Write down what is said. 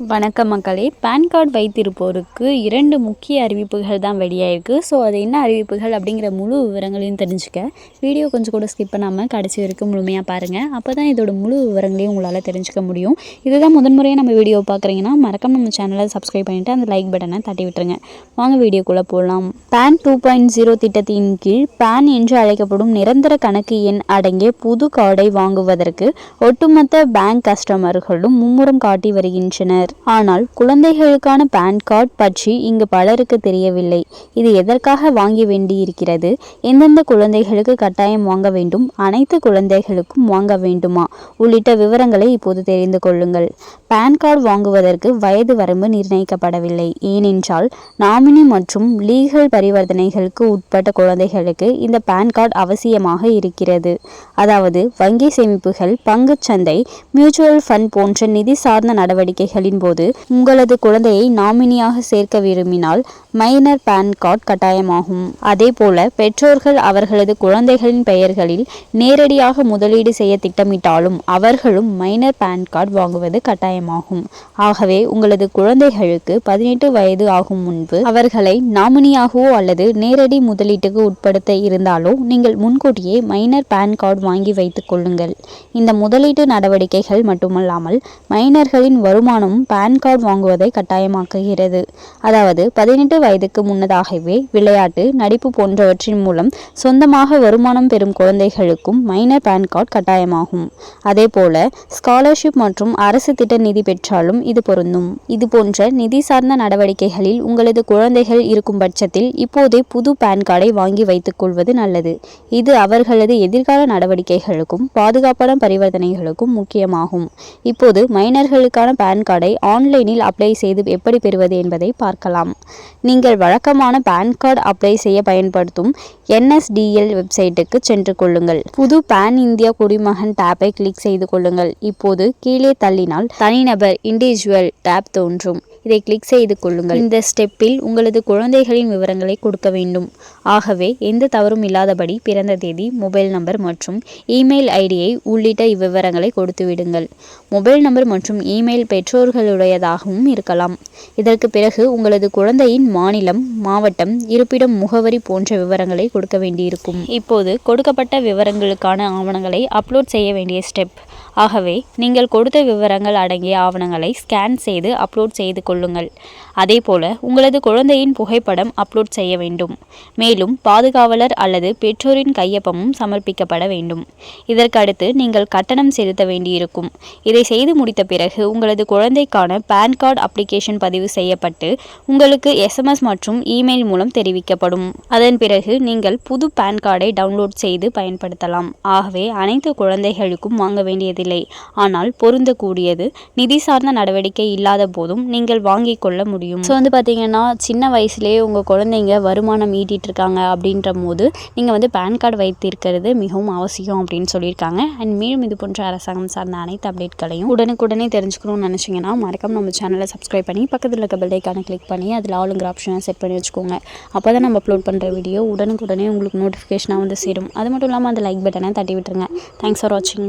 வணக்கம் மக்களே. Pan card வைத்திருப்போருக்கு இரண்டு முக்கிய அறிவிப்புகள் தான் வெளியாயிருக்கு. ஸோ அது என்ன அறிவிப்புகள் அப்படிங்கிற முழு விவரங்களையும் தெரிஞ்சுக்க. வீடியோ கொஞ்சம் கூட ஸ்கிப் பண்ணாமல் கடைசி வரைக்கும் முழுமையாக பாருங்கள் அப்போ தான் இதோட முழு விவரங்களையும் உங்களால் தெரிஞ்சுக்க முடியும். இதுதான் முதன்முறையாக நம்ம வீடியோ பார்க்குறீங்கன்னா மறக்காம நம்ம சேனலை சப்ஸ்கிரைப் பண்ணிவிட்டு அந்த லைக் பட்டனை தட்டி விட்டுருங்க. வாங்க வீடியோக்குள்ளே போகலாம் பேன் டூ பாயிண்ட் ஜீரோ திட்டத்தின் கீழ் பேன் என்று அழைக்கப்படும் நிரந்தர கணக்கு எண் அடங்கிய புது கார்டை வாங்குவதற்கு ஒட்டுமொத்த பேங்க் கஸ்டமர்களும் மும்முரம் காட்டி வருகின்றனர். உள்ளனர் ஆனால் குழந்தைகளுக்கான பேன் கார்டு பற்றி இங்கு பலருக்கு தெரியவில்லை. இது எதற்காக வாங்கி வேண்டியிருக்கிறது? எந்தெந்த குழந்தைகளுக்கு கட்டாயம் வாங்க வேண்டும்? அனைத்து குழந்தைகளுக்கும் வாங்க வேண்டுமா? உள்ளிட்ட விவரங்களை இப்போது தெரிந்து கொள்ளுங்கள். பேன் கார்டு வாங்குவதற்கு வயது வரம்பு நிர்ணயிக்கப்படவில்லை. ஏனென்றால் நாமினி மற்றும் லீகல் பரிவர்த்தனைகளுக்கு உட்பட்ட குழந்தைகளுக்கு இந்த பேன் கார்டு அவசியமாக இருக்கிறது. அதாவது வங்கி சேமிப்புகள் பங்குச்சந்தை மியூச்சுவல் ஃபண்ட் போன்ற நிதி சார்ந்த நடவடிக்கைகளின் போது உங்களது குழந்தையை நாமினியாக சேர்க்க விரும்பினால் மைனர் பேன் கார்டு கட்டாயமாகும். அதே போல பெற்றோர்கள் அவர்களது குழந்தைகளின் பெயர்களில் நேரடியாக முதலீடு செய்ய திட்டமிட்டாலும் அவர்களும் மைனர் பேன் கார்டு வாங்குவது கட்டாயமாகும். ஆகவே உங்களது குழந்தைகளுக்கு பதினெட்டு வயது ஆகும் முன்பு அவர்களை நாமினியாகவோ அல்லது நேரடி முதலீட்டுக்கு உட்படுத்த இருந்தாலோ நீங்கள் முன்கூட்டியே மைனர் பேன் கார்டு வாங்கி வைத்துக் கொள்ளுங்கள். இந்த முதலீட்டு நடவடிக்கைகள் மட்டுமல்லாமல் மைனர்களின் வருமானமும் பேன் கார்டு வாங்குவதை கட்டாயமாக்குகிறது. அதாவது பதினெட்டு வயதுக்கு முன்னதாகவே விளையாட்டு நடிப்பு போன்றவற்றின் மூலம் சொந்தமாக வருமானம் பெறும் குழந்தைகளுக்கும் மைனர் பேன் கார்டு கட்டாயமாகும். அதே போல ஸ்காலர்ஷிப் மற்றும் அரசு திட்ட நிதி பெற்றாலும் இது பொருந்தும். இது போன்ற நிதி சார்ந்த நடவடிக்கைகளில் உங்களது குழந்தைகள் இருக்கும் பட்சத்தில் இப்போதே புது பேன் கார்டை வாங்கி வைத்துக் கொள்வது நல்லது. இது அவர்களது எதிர்கால நடவடிக்கைகளுக்கும் பாதுகாப்பான பரிவர்த்தனைகளுக்கும் முக்கியமாகும். இப்போது மைனர்களுக்கான பேன் கார்டை ஆன்லைனில் அப்ளை செய்து எப்படி பெறுவது என்பதை பார்க்கலாம். நீங்கள் வழக்கமான பேன் கார்டு அப்ளை செய்ய பயன்படுத்தும் என்எஸ்டிஎல் வெப்சைட்டுக்கு சென்று கொள்ளுங்கள். புது பேன் இந்தியா குடிமகன் டேப்பை கிளிக் செய்து கொள்ளுங்கள். இப்போது கீழே தள்ளினால் தனிநபர் இண்டிவிஜுவல் டேப் தோன்றும். இதை கிளிக் செய்து கொள்ளுங்கள். இந்த ஸ்டெப்பில் உங்களது குழந்தைகளின் விவரங்களை கொடுக்க வேண்டும். ஆகவே எந்த தவறும் இல்லாதபடி பிறந்த தேதி மொபைல் நம்பர் மற்றும் இமெயில் ஐடியை உள்ளிட்ட இவ்விவரங்களை கொடுத்து விடுங்கள். மொபைல் நம்பர் மற்றும் இமெயில் பெற்றோர்களுடையதாகவும் இருக்கலாம். இதற்கு பிறகு உங்களது குழந்தையின் மாநிலம் மாவட்டம் இருப்பிடம் முகவரி போன்ற விவரங்களை கொடுக்க வேண்டியிருக்கும். இப்போது கொடுக்கப்பட்ட விவரங்களுக்கான ஆவணங்களை அப்லோட் செய்ய வேண்டிய ஸ்டெப் ஆகவே நீங்கள் கொடுத்த விவரங்கள் அடங்கிய ஆவணங்களை ஸ்கேன் செய்து அப்லோட் செய்து கொள்ளுங்கள். அதேபோல உங்களது குழந்தையின் புகைப்படம் அப்லோட் செய்ய வேண்டும். மேலும் பாதுகாவலர் அல்லது பெற்றோரின் கையொப்பமும் சமர்ப்பிக்கப்பட வேண்டும். இதற்கடுத்து நீங்கள் கட்டணம் செலுத்த வேண்டியிருக்கும். இதை செய்து முடித்த பிறகு உங்களது குழந்தைக்கான பேன் கார்டு அப்ளிகேஷன் பதிவு செய்யப்பட்டு உங்களுக்கு எஸ்எம்எஸ் மற்றும் இமெயில் மூலம் தெரிவிக்கப்படும். அதன் பிறகு நீங்கள் புது பேன் கார்டை டவுன்லோட் செய்து பயன்படுத்தலாம். ஆகவே அனைத்து குழந்தைகளுக்கும் வாங்க வேண்டியதில்லை. இல்லை. ஆனால் பொருந்தக்கூடியது. நிதி சார்ந்த நடவடிக்கை இல்லாத போதும் நீங்கள் வாங்கி கொள்ள முடியும். முடியும் ஸோ வந்து பார்த்தீங்கன்னா சின்ன வயசுலேயே உங்கள் குழந்தைங்க வருமானம் ஈட்டிகிட்டு இருக்காங்க அப்படின்ற போது நீங்கள் வந்து பேன் கார்டு வைத்திருக்கிறது மிகவும் அவசியம் அப்படின்னு சொல்லியிருக்காங்க. அண்ட் மேலும் இது போன்ற அரசாங்கம் சார்ந்த அனைத்து அப்டேட்களையும் உடனுக்குடனே தெரிஞ்சுக்கணும்னு நினச்சிங்கன்னா மறக்காம நம்ம சேனலை சப்ஸ்கிரைப் பண்ணி பக்கத்தில் இருக்க பெல்லைக்கான கிளிக் பண்ணி அதில் ஆளுங்கிற ஆப்ஷனை செட் பண்ணி வச்சுக்கோங்க. அப்போ தான் நம்ம அப்லோட் பண்ணுற வீடியோ உடனுக்குடனே உங்களுக்கு நோட்டிஃபிகேஷனாக வந்து சேரும். அது மட்டும் இல்லாமல் அந்த லைக் பட்டனை தட்டி விட்டுருங்க. தேங்க்ஸ் ஃபார் வாட்சிங்